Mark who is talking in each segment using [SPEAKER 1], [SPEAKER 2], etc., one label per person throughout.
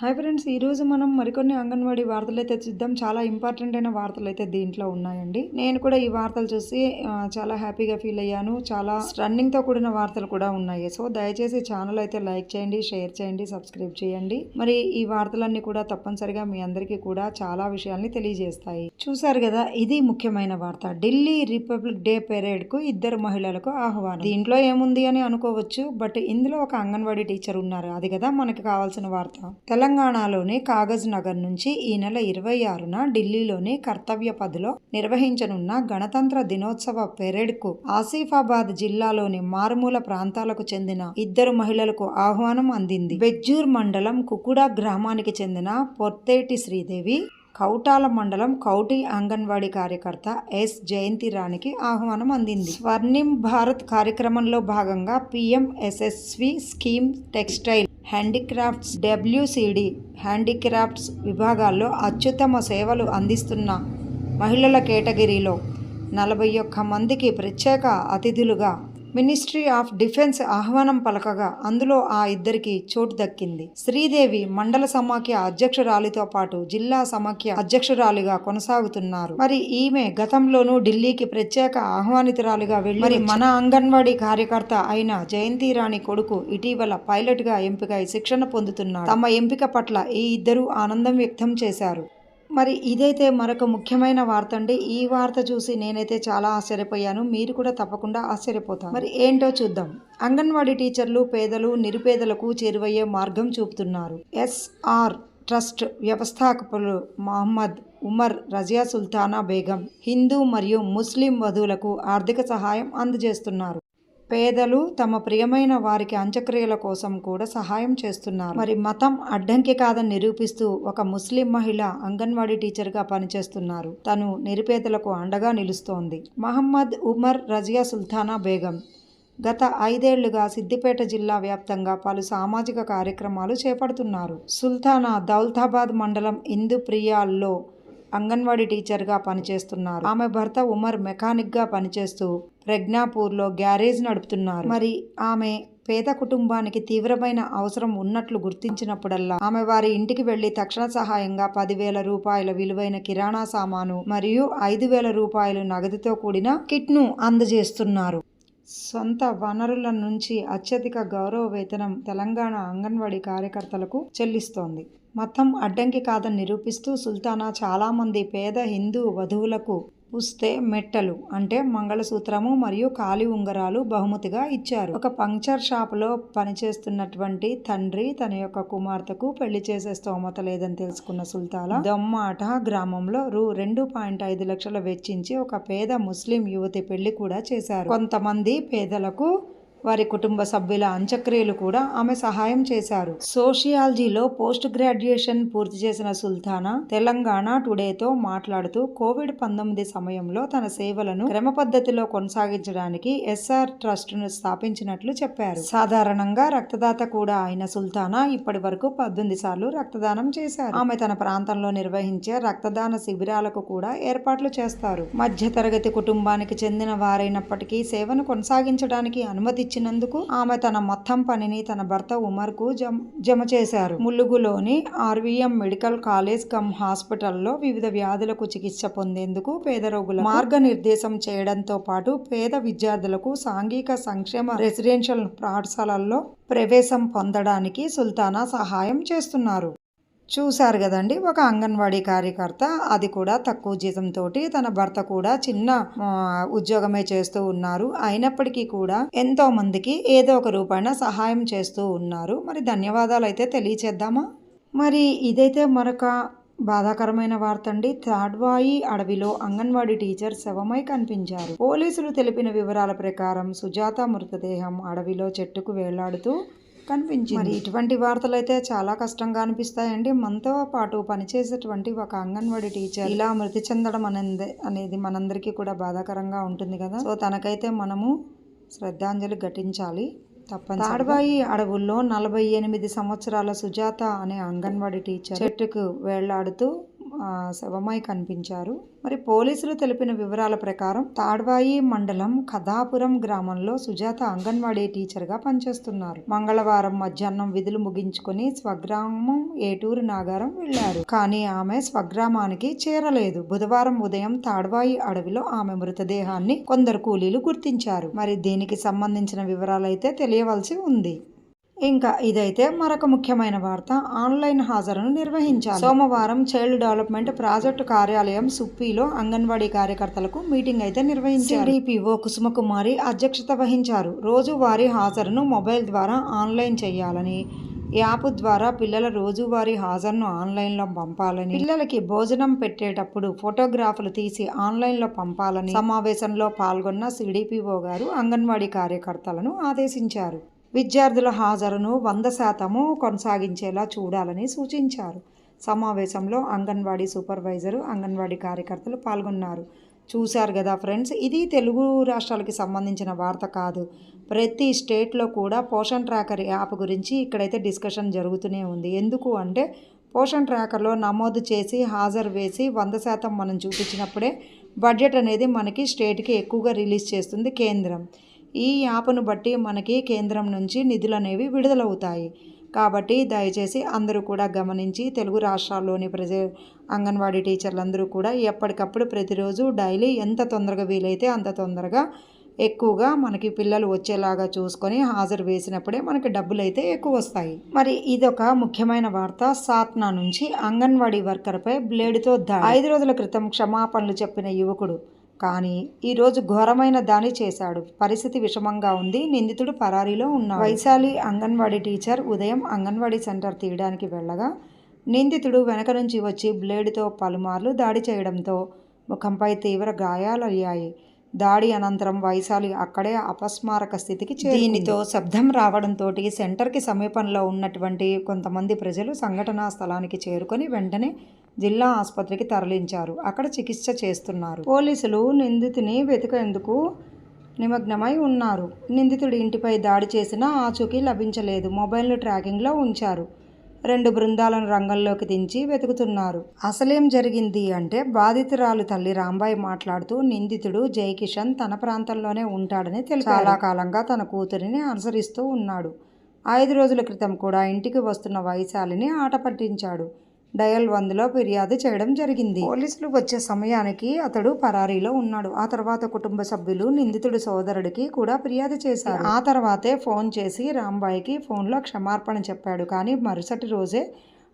[SPEAKER 1] Hi friends ఈరోజు మనం మరికొన్ని అంగన్వాడీ వార్తలు అయితే చూద్దాం. చాలా ఇంపార్టెంట్ అయిన వార్తలు అయితే దీంట్లో ఉన్నాయండి. నేను కూడా ఈ వార్తలు చూసి చాలా హ్యాపీగా ఫీల్ అయ్యాను. చాలా రన్నింగ్తో కూడిన వార్తలు కూడా ఉన్నాయి. సో దయచేసి ఛానల్ అయితే లైక్ చేయండి షేర్ చేయండి సబ్స్క్రైబ్ చేయండి. మరి ఈ వార్తలన్నీ కూడా తప్పనిసరిగా మీ అందరికీ కూడా చాలా విషయాల్ని తెలియజేస్తాయి. చూసారు కదా ఇది ముఖ్యమైన వార్త. ఢిల్లీ రిపబ్లిక్ డే పెరేడ్కు ఇద్దరు మహిళలకు ఆహ్వానం. దీంట్లో ఏముంది అని అనుకోవచ్చు బట్ ఇందులో ఒక అంగన్వాడీ టీచర్ ఉన్నారు. అది కదా మనకి కావాల్సిన వార్త. తెలంగాణలోని కాగజ్ నగర్ నుంచి ఈ నెల ఇరవై ఆరున ఢిల్లీలోని కర్తవ్య పదిలో నిర్వహించనున్న గణతంత్ర దినోత్సవ పెరేడ్కు ఆసిఫాబాద్ జిల్లాలోని మారుమూల ప్రాంతాలకు చెందిన ఇద్దరు మహిళలకు ఆహ్వానం అందింది. బెజ్జూర్ మండలం కుకుడా గ్రామానికి చెందిన పొత్తేటి శ్రీదేవి కౌటాల మండలం కౌటి అంగన్వాడీ కార్యకర్త ఎస్. జయంతి రాణికి ఆహ్వానం అందింది. స్వర్ణిం భారత్ కార్యక్రమంలో భాగంగా PMSSV scheme textile handicrafts WCD handicrafts విభాగాల్లో అత్యుత్తమ సేవలు అందిస్తున్న మహిళల కేటగిరీలో నలభై ఒక్క మందికి ప్రత్యేక అతిథులుగా మినిస్ట్రీ ఆఫ్ డిఫెన్స్ ఆహ్వానం పలకగా అందులో ఆ ఇద్దరికి చోటు దక్కింది. శ్రీదేవి మండల సమాఖ్య అధ్యక్షురాలితో పాటు జిల్లా సమాఖ్య అధ్యక్షురాలిగా కొనసాగుతున్నారు. మరి ఈమె గతంలోనూ ఢిల్లీకి ప్రత్యేక ఆహ్వానితురాలిగా వెళ్ళి మరి మన అంగన్వాడీ కార్యకర్త అయిన జయంతి రాణి కొడుకు ఇటీవల పైలట్గా ఎంపికై శిక్షణ పొందుతున్నారు తమ ఎంపిక పట్ల ఈ ఇద్దరు ఆనందం వ్యక్తం చేశారు. మరి ఇదైతే మరొక ముఖ్యమైన వార్త అండి ఈ వార్త చూసి నేనైతే చాలా ఆశ్చర్యపోయాను. మీరు కూడా తప్పకుండా ఆశ్చర్యపోతారు. మరి ఏంటో చూద్దాం. అంగన్వాడీ టీచర్లు పేదలు నిరుపేదలకు చేరువయ్యే మార్గం చూపుతున్నారు. ఎస్ఆర్ ట్రస్ట్ వ్యవస్థాపకులు మహమ్మద్ ఉమర్ రజియా సుల్తానా బేగం హిందూ మరియు ముస్లిం వధువులకు ఆర్థిక సహాయం అందజేస్తున్నారు. పేదలు తమ ప్రియమైన వారికి అంత్యక్రియల కోసం కూడా సహాయం చేస్తున్నారు. మరి మతం అడ్డంకి కాదని నిరూపిస్తూ ఒక ముస్లిం మహిళ అంగన్వాడీ టీచర్గా పనిచేస్తున్నారు. తను నిరుపేదలకు అండగా నిలుస్తోంది. మహమ్మద్ ఉమర్ రజియా సుల్తానా బేగం. గత ఐదేళ్ళుగా సిద్దిపేట జిల్లా వ్యాప్తంగా పలు సామాజిక కార్యక్రమాలు చేపడుతున్నారు. సుల్తానా దౌల్తాబాద్ మండలం ఇందుప్రియాల్లో అంగన్వాడీ టీచర్గా పనిచేస్తున్నారు. ఆమె భర్త ఉమర్ మెకానిక్గా పనిచేస్తూ ప్రజ్ఞాపూర్లో గ్యారేజ్ నడుపుతున్నారు. మరి ఆమె పేద కుటుంబానికి తీవ్రమైన అవసరం ఉన్నట్లు గుర్తించినప్పుడల్లా ఆమె వారి ఇంటికి వెళ్ళి తక్షణ సహాయంగా పదివేల రూపాయల విలువైన కిరాణా సామాను మరియు ఐదు వేల రూపాయలు నగదుతో కూడిన కిట్ను అందజేస్తున్నారు. సొంత వనరుల నుంచి అత్యధిక గౌరవ వేతనం తెలంగాణ అంగన్వాడీ కార్యకర్తలకు చెల్లిస్తోంది. మతం అడ్డంకి కాదని నిరూపిస్తూ సుల్తానా చాలామంది పేద హిందూ వధువులకు పుస్తే మెట్టలు అంటే మంగళసూత్రము మరియు కాలి ఉంగరాలు బహుమతిగా ఇచ్చారు. ఒక పంక్చర్ షాపులో పనిచేస్తున్నటువంటి తండ్రి తన యొక్క కుమార్తెకు పెళ్ళి చేసే స్తోమత లేదని తెలుసుకున్న సుల్తానా దొమ్మాట గ్రామంలో రూ. రెండు పాయింట్ ఐదు లక్షలు వెచ్చించి ఒక పేద ముస్లిం యువతి పెళ్ళి కూడా చేశారు. కొంతమంది పేదలకు వారి కుటుంబ సభ్యుల అంత్యక్రియలు కూడా ఆమె సహాయం చేశారు. సోషియాలజీలో పోస్ట్ గ్రాడ్యుయేషన్ పూర్తి చేసిన సుల్తానా తెలంగాణ టుడేతో మాట్లాడుతూ కోవిడ్ పంతొమ్మిది సమయంలో తన సేవలను క్రమ పద్ధతిలో కొనసాగించడానికి ఎస్ఆర్ ట్రస్ట్ను స్థాపించినట్లు చెప్పారు. సాధారణంగా రక్తదాత కూడా అయిన సుల్తానా ఇప్పటి వరకు పద్దెనిమిది సార్లు రక్తదానం చేశారు. ఆమె తన ప్రాంతంలో నిర్వహించే రక్తదాన శిబిరాలకు కూడా ఏర్పాట్లు చేస్తారు. మధ్యతరగతి కుటుంబానికి చెందిన వారైనప్పటికీ సేవను కొనసాగించడానికి అనుమతి ఇచ్చినందుకు ఆమె తన మొత్తం పనిని తన భర్త ఉమర్కు జమ చేశారు. ములుగులోని ఆర్వీఎం మెడికల్ కాలేజ్ కమ్ హాస్పిటల్లో వివిధ వ్యాధులకు చికిత్స పొందేందుకు పేద రోగుల మార్గనిర్దేశం చేయడంతో పాటు పేద విద్యార్థులకు సాంఘిక సంక్షేమ రెసిడెన్షియల్ పాఠశాలల్లో ప్రవేశం పొందడానికి సుల్తానా సహాయం చేస్తున్నారు. చూశారు కదండి. ఒక అంగన్వాడీ కార్యకర్త అది కూడా తక్కువ జీతంతో తన భర్త కూడా చిన్న ఉద్యోగమే చేస్తూ ఉన్నారు. అయినప్పటికీ కూడా ఎంతో మందికి ఏదో ఒక రూపాయన సహాయం చేస్తూ ఉన్నారు. మరి ధన్యవాదాలు అయితే తెలియచేద్దామా? మరి ఇదైతే మరొక బాధాకరమైన వార్త అండి తాడ్వాయి అడవిలో అంగన్వాడీ టీచర్ శవమై కనిపించారు. పోలీసులు తెలిపిన వివరాల ప్రకారం సుజాత మృతదేహం అడవిలో చెట్టుకు వేలాడుతూ కనిపించింది. మరి ఇటువంటి వార్తలు అయితే చాలా కష్టంగా అనిపిస్తాయండి. మనతో పాటు పనిచేసేటువంటి ఒక అంగన్వాడీ టీచర్ ఇలా మృతి చెందడం అనేది అనేది మనందరికీ కూడా బాధాకరంగా ఉంటుంది కదా. సో తనకైతే మనము శ్రద్ధాంజలి ఘటించాలి తప్పని తాడబాయి అడవుల్లో నలభై ఎనిమిది సంవత్సరాల సుజాత అనే అంగన్వాడీ టీచర్ చెట్టుకు వేళ్ళాడుతూ శవమై కనిపించారు. మరి పోలీసులు తెలిపిన వివరాల ప్రకారం తాడ్వాయి మండలం కథాపురం గ్రామంలో సుజాత అంగన్వాడీ టీచర్గా పనిచేస్తున్నారు. మంగళవారం మధ్యాహ్నం విధులు ముగించుకొని స్వగ్రామం ఏటూరు నాగారం వెళ్ళారు కానీ ఆమె స్వగ్రామానికి చేరలేదు. బుధవారం ఉదయం తాడ్వాయి అడవిలో ఆమె మృతదేహాన్ని కొందరు కూలీలు గుర్తించారు. మరి దీనికి సంబంధించిన వివరాలైతే తెలియవలసి ఉంది. ఇంకా ఇదైతే మరొక ముఖ్యమైన వార్త. ఆన్లైన్ హాజరును నిర్వహించారు సోమవారం చైల్డ్ డెవలప్మెంట్ ప్రాజెక్టు కార్యాలయం సుప్పిలో అంగన్వాడీ కార్యకర్తలకు మీటింగ్ అయితే నిర్వహించారు. డిపిఓ కుసుమకుమారి అధ్యక్షత వహించారు. రోజువారీ హాజరును మొబైల్ ద్వారా ఆన్లైన్ చేయాలని యాప్ ద్వారా పిల్లల రోజువారీ హాజరును ఆన్లైన్లో పంపాలని పిల్లలకి భోజనం పెట్టేటప్పుడు ఫోటోగ్రాఫ్లు తీసి ఆన్లైన్లో పంపాలని సమావేశంలో పాల్గొన్న సిడిపిఓ గారు అంగన్వాడీ కార్యకర్తలను ఆదేశించారు. విద్యార్థుల హాజరును వంద శాతము కొనసాగించేలా చూడాలని సూచించారు. సమావేశంలో అంగన్వాడీ సూపర్వైజరు అంగన్వాడీ కార్యకర్తలు పాల్గొన్నారు. చూశారు కదా ఫ్రెండ్స్ ఇది తెలుగు రాష్ట్రాలకి సంబంధించిన వార్త కాదు. ప్రతి స్టేట్లో కూడా పోషన్ ట్రాకర్ యాప్ గురించి ఇక్కడైతే డిస్కషన్ జరుగుతూనే ఉంది. ఎందుకు అంటే పోషన్ ట్రాకర్లో నమోదు చేసి హాజరు వేసి వంద శాతం మనం చూపించినప్పుడే బడ్జెట్ అనేది మనకి స్టేట్కి ఎక్కువగా రిలీజ్ చేస్తుంది కేంద్రం. ఈ యాప్ను బట్టి మనకి కేంద్రం నుంచి నిధులు అనేవి విడుదలవుతాయి. కాబట్టి దయచేసి అందరూ కూడా గమనించి తెలుగు రాష్ట్రాల్లోని ప్రజ అంగన్వాడీ టీచర్లందరూ కూడా ఎప్పటికప్పుడు ప్రతిరోజు డైలీ ఎంత తొందరగా వీలైతే అంత తొందరగా ఎక్కువగా మనకి పిల్లలు వచ్చేలాగా చూసుకొని హాజరు వేసినప్పుడే మనకి డబ్బులు అయితే ఎక్కువ వస్తాయి. మరి ఇదొక ముఖ్యమైన వార్త. సాత్నా నుంచి అంగన్వాడీ వర్కర్పై బ్లేడుతో దాడి. ఐదు రోజుల క్రితం క్షమాపణలు చెప్పిన యువకుడు కానీ ఈరోజు ఘోరమైన దాని చేశాడు. పరిస్థితి విషమంగా ఉంది. నిందితుడు పరారీలో ఉన్నాడు. వైశాలి అంగన్వాడీ టీచర్ ఉదయం అంగన్వాడీ సెంటర్ తీయడానికి వెళ్ళగా నిందితుడు వెనక నుంచి వచ్చి బ్లేడుతో పలుమార్లు దాడి చేయడంతో ముఖంపై తీవ్ర గాయాలయ్యాయి. దాడి అనంతరం వైశాలి అక్కడే అపస్మారక స్థితికి దీనితో శబ్దం రావడంతో సెంటర్కి సమీపంలో ఉన్నటువంటి కొంతమంది ప్రజలు సంఘటనా స్థలానికి చేరుకొని వెంటనే జిల్లా ఆసుపత్రికి తరలించారు. అక్కడ చికిత్స చేస్తున్నారు. పోలీసులు నిందితుని వెతికేందుకు నిమగ్నమై ఉన్నారు. నిందితుడి ఇంటిపై దాడి చేసిన ఆచూకీ లభించలేదు. మొబైల్ను ట్రాకింగ్లో ఉంచారు. రెండు బృందాలను రంగంలోకి దించి వెతుకుతున్నారు. అసలేం జరిగింది అంటే బాధితురాలు తల్లి రాంబాయి మాట్లాడుతూ నిందితుడు జయకిషన్ తన ప్రాంతంలోనే ఉంటాడని తెలుసు చాలా కాలంగా తన కూతురిని అనుసరిస్తూ ఉన్నాడు. ఐదు రోజుల క్రితం కూడా ఇంటికి వస్తున్న వైశాలిని ఆట పట్టించాడు. డయల్ వందలో ఫిర్యాదు చేయడం జరిగింది. పోలీసులు వచ్చే సమయానికి అతడు పరారీలో ఉన్నాడు. ఆ తర్వాత కుటుంబ సభ్యులు నిందితుడి సోదరుడికి కూడా ఫిర్యాదు చేశారు. ఆ తర్వాతే ఫోన్ చేసి రాంబాయికి ఫోన్లో క్షమార్పణ చెప్పాడు. కానీ మరుసటి రోజే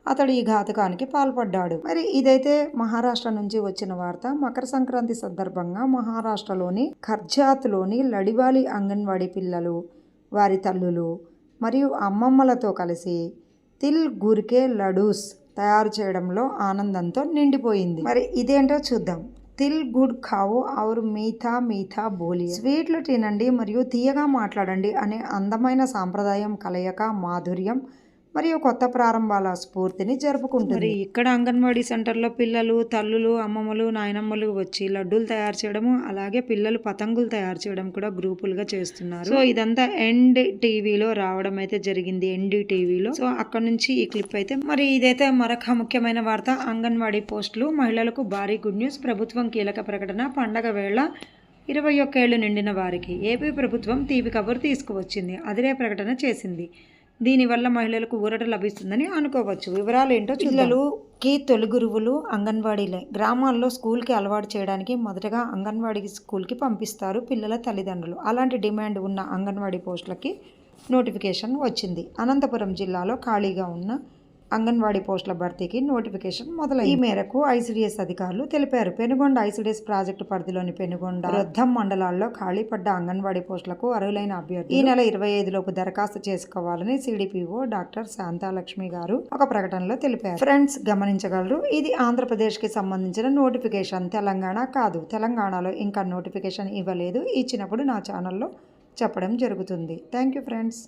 [SPEAKER 1] అతడు ఈ ఘాతకానికి పాల్పడ్డాడు. మరి ఇదైతే మహారాష్ట్ర నుంచి వచ్చిన వార్త. మకర సంక్రాంతి సందర్భంగా మహారాష్ట్రలోని ఖర్జాత్లోని లడివాలి అంగన్వాడీ పిల్లలు వారి తల్లులు మరియు అమ్మమ్మలతో కలిసి తిల్ గురికే లడూస్ తయారు చేయడంలో ఆనందంతో నిండిపోయింది. మరి ఇదేంటో చూద్దాం. తిల్ గుడ్ ఖావో ఔర్ మీఠా మీఠా బోలి. స్వీట్లు తినండి మరియు తీయగా మాట్లాడండి అనే అందమైన సాంప్రదాయం కలయక మాధుర్యం మరియు కొత్త ప్రారంభాల స్ఫూర్తిని జరుపుకుంటుంది. ఇక్కడ అంగన్వాడీ సెంటర్లో పిల్లలు తల్లులు అమ్మమ్మలు నాయనమ్మలు వచ్చి లడ్డూలు తయారు చేయడము అలాగే పిల్లలు పతంగులు తయారు చేయడం కూడా గ్రూపులుగా చేస్తున్నారు. సో ఇదంతా ఎండ్ టీవీలో రావడం అయితే జరిగింది ఎన్డీ టీవీలో. సో అక్కడ నుంచి ఈ క్లిప్ అయితే మరి ఇదైతే మరొక ముఖ్యమైన వార్త. అంగన్వాడీ పోస్టులు మహిళలకు భారీ గుడ్ న్యూస్ ప్రభుత్వం కీలక ప్రకటన పండగ వేళ ఇరవై ఒక్కేళ్ళు నిండిన వారికి. ఏపీ ప్రభుత్వం తీపి కబురు తీసుకువచ్చింది అదిరే ప్రకటన చేసింది. దీనివల్ల మహిళలకు ఊరట లభిస్తుందని అనుకోవచ్చు. వివరాలు ఏంటో పిల్లలుకి తొలి గురువులు అంగన్వాడీలే. గ్రామాల్లో స్కూల్కి అలవాటు చేయడానికి మొదటగా అంగన్వాడీ స్కూల్కి పంపిస్తారు పిల్లల తల్లిదండ్రులు. అలాంటి డిమాండ్ ఉన్న అంగన్వాడీ పోస్టులకి నోటిఫికేషన్ వచ్చింది. అనంతపురం జిల్లాలో ఖాళీగా ఉన్న అంగన్వాడీ పోస్టుల భర్తీకి నోటిఫికేషన్ మొదలైంది. ఈ మేరకు ఐసీడీఎస్ అధికారులు తెలిపారు. పెనుగొండ ఐసీడీఎస్ ప్రాజెక్టు పరిధిలోని పెనుగొండ వృద్ధం మండలాల్లో ఖాళీ పడ్డ అంగన్వాడీ పోస్టులకు అర్హులైన అభ్యర్థులు ఈ నెల ఇరవై ఐదులోపు దరఖాస్తు చేసుకోవాలని సిడిపిఓ డాక్టర్ శాంతాలక్ష్మి గారు ఒక ప్రకటనలో తెలిపారు. ఫ్రెండ్స్ గమనించగలరు ఇది ఆంధ్రప్రదేశ్కి సంబంధించిన నోటిఫికేషన్. తెలంగాణ కాదు. తెలంగాణలో ఇంకా నోటిఫికేషన్ ఇవ్వలేదు. ఇచ్చినప్పుడు నా ఛానల్లో చెప్పడం జరుగుతుంది. Thank you friends.